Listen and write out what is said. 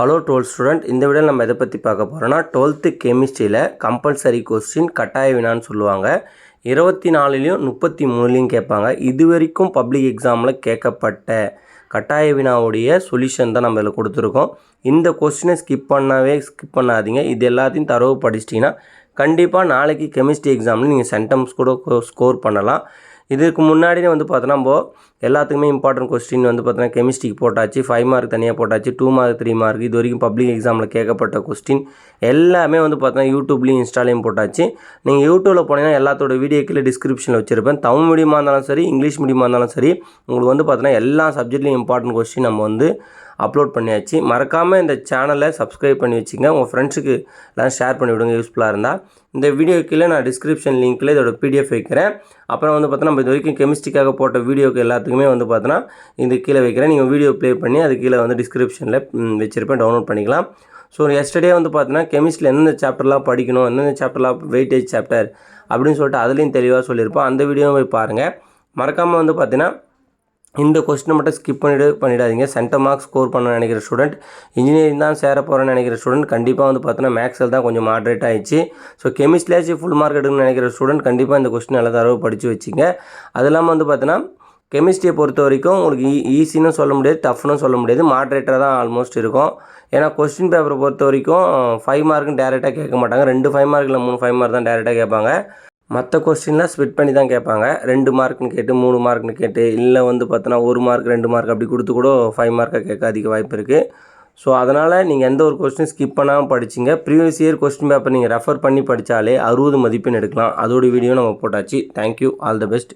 Hello twelfth student இந்த விட நம்ம எதை பற்றி பார்க்க போகிறோம்னா டுவெல்த்து கெமிஸ்ட்ரியில் கம்பல்சரி கொஸ்டின் கட்டாய வினான்னு சொல்லுவாங்க. இருபத்தி நாலுலேயும் முப்பத்தி மூணுலேயும் கேட்பாங்க. இது வரைக்கும் பப்ளிக் எக்ஸாமில் கேட்கப்பட்ட கட்டாய வினாவுடைய சொல்யூஷன் தான் நம்ம இதில் கொடுத்துருக்கோம். இந்த கொஸ்டினை ஸ்கிப் பண்ணவே ஸ்கிப் பண்ணாதீங்க. இது எல்லாத்தையும் தரவு படிச்சிட்டிங்கன்னா கண்டிப்பாக நாளைக்கு கெமிஸ்ட்ரி எக்ஸாமில் நீங்கள் சென்டம்ஸ் கூட ஸ்கோர் பண்ணலாம். இதுக்கு முன்னாடியே வந்து பார்த்தோன்னா நம்ம எல்லாத்துக்குமே இம்பார்ட்டன்ட் கொஸ்டின் வந்து பார்த்தோன்னா கெமிஸ்ட்ரிக்கு போட்டாச்சு ஃபைவ் மார்க் தனியாக போட்டாச்சு டூ மார்க் த்ரீ மார்க் இது வரைக்கும் பப்ளிக் எக்ஸாமில் கேட்கப்பட்ட கொஸ்டின் எல்லாமே வந்து பார்த்தோன்னா யூடியூப்லேயும் இன்ஸ்டாலையும் போட்டாச்சு. நீங்கள் யூடியூப்பில் போனீங்கன்னா எல்லாத்தோட வீடியோ கீழே டிஸ்கிரிப்ஷனில் வச்சுருப்பேன். தமிழ் மீடியமாக இருந்தாலும் சரி இங்கிலீஷ் மீடியமாக இருந்தாலும் சரி உங்களுக்கு வந்து பார்த்தோன்னா எல்லா சப்ஜெக்ட்லேயும் இம்பார்ட்டன்ட் கொஸ்டின் நம்ம வந்து அப்லோட் பண்ணியாச்சு. மறக்காமல் இந்த சேனலை சப்ஸ்கிரைப் பண்ணி வச்சுங்க. உங்கள் ஃப்ரெண்ட்ஸுக்கு எல்லாம் ஷேர் பண்ணி விடுங்க யூஸ்ஃபுல்லாக இருந்தால் இந்த வீடியோ கீழே நான் டிஸ்கிரிப்ஷன் லிங்க்கில் இதோட பிடிஎஃப் வைக்கிறேன். அப்புறம் வந்து பார்த்தோன்னா நம்ம இது வரைக்கும் கெமிஸ்ட்ரிக்காக போட்ட வீடியோக்கு எல்லாத்துக்குமே வந்து பார்த்தோன்னா இது கீழே வைக்கிறேன். நீங்கள் வீடியோ ப்ளே பண்ணி அது கீழே வந்து டிஸ்கிரிப்ஷனில் வச்சுருப்பேன். டவுன்லோட் பண்ணிக்கலாம். ஸோ எஸ்டர்டே வந்து பார்த்தீங்கன்னா கெமிஸ்ட்ரியில் எந்தெந்த சாப்டர்லாம் படிக்கணும் எந்தெந்த சாப்டர்லாம் வெயிட்டேஜ் சாப்டர் அப்படின்னு சொல்லிட்டு அதுலேயும் தெளிவாக சொல்லியிருப்போம். அந்த வீடியோவை போய் பாருங்கள் மறக்காமல் வந்து பார்த்தீங்கன்னா இந்த கொஸ்டினை மட்டும் ஸ்கிப் பண்ணிவிடு பண்ணிடாதீங்க. சென்டர் மார்க்ஸ் ஸ்கோர் பண்ண நினைக்கிற ஸ்டூடெண்ட் இன்ஜினியரிங் தான் சேர போகிறேன்னு நினைக்கிற ஸ்டூடெண்ட் கண்டிப்பாக வந்து பார்த்தோன்னா மேக்ஸில் தான் கொஞ்சம் மாட்ரேட் ஆயிடுச்சு. ஸோ கெமிஸ்ட்ரியாச்சும் ஃபுல் மார்க் எடுக்கணும்னு நினைக்கிற ஸ்டூடெண்ட் கண்டிப்பாக இந்த கொஸ்டின் நல்லா தரவு படித்து வச்சுங்க. அது இல்லாமல் வந்து பார்த்தீங்கன்னா கெமிஸ்ட்ரியை பொறுத்த வரைக்கும் உங்களுக்கு e-, ஈ ஈஸின்னு சொல்ல முடியாது டஃப்னு சொல்ல முடியாது மாட்ரேட்டாக தான் ஆல்மோஸ்ட் இருக்கும். ஏன்னா கொஸ்டின் பேப்பரை பொறுத்த வரைக்கும் ஃபைவ் மார்க்குன்னு டேரெக்டாக கேட்க மாட்டாங்க. ரெண்டு ஃபைவ் மார்க் இல்லை மூணு ஃபைவ் மார்க் தான் டேரெக்டாக கேட்பாங்க. மற்ற கொஸ்டின்லாம் ஸ்பிட் பண்ணி தான் கேட்பாங்க. ரெண்டு மார்க்னு கேட்டு மூணு மார்க்னு கேட்டு இல்லை வந்து பார்த்தோன்னா ஒரு மார்க் ரெண்டு மார்க் அப்படி கொடுத்து கூட ஃபைவ் மார்க்காக கேட்க அதிக வாய்ப்பு இருக்குது ஸோ அதனால் நீங்கள் எந்த ஒரு கொஸ்டின் ஸ்கிப் பண்ணாமல் படிச்சிங்க. ப்ரீவியஸ் இயர் கொஸ்டின் பேப்பர் நீங்கள் ரெஃபர் பண்ணி படித்தாலே அறுபது மதிப்பெண் எடுக்கலாம். அதோட வீடியோ நம்ம போட்டாச்சு. Thank you all the best